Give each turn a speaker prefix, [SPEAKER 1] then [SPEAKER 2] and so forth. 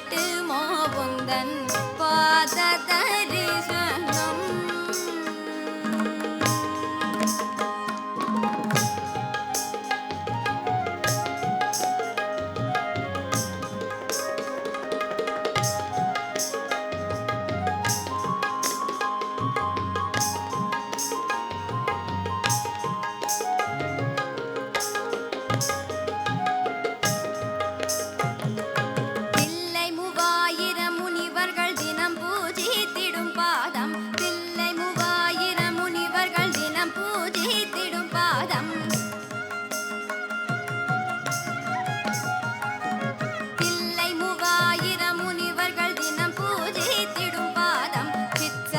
[SPEAKER 1] கட்டுமோ உந்தன் பாததரிசு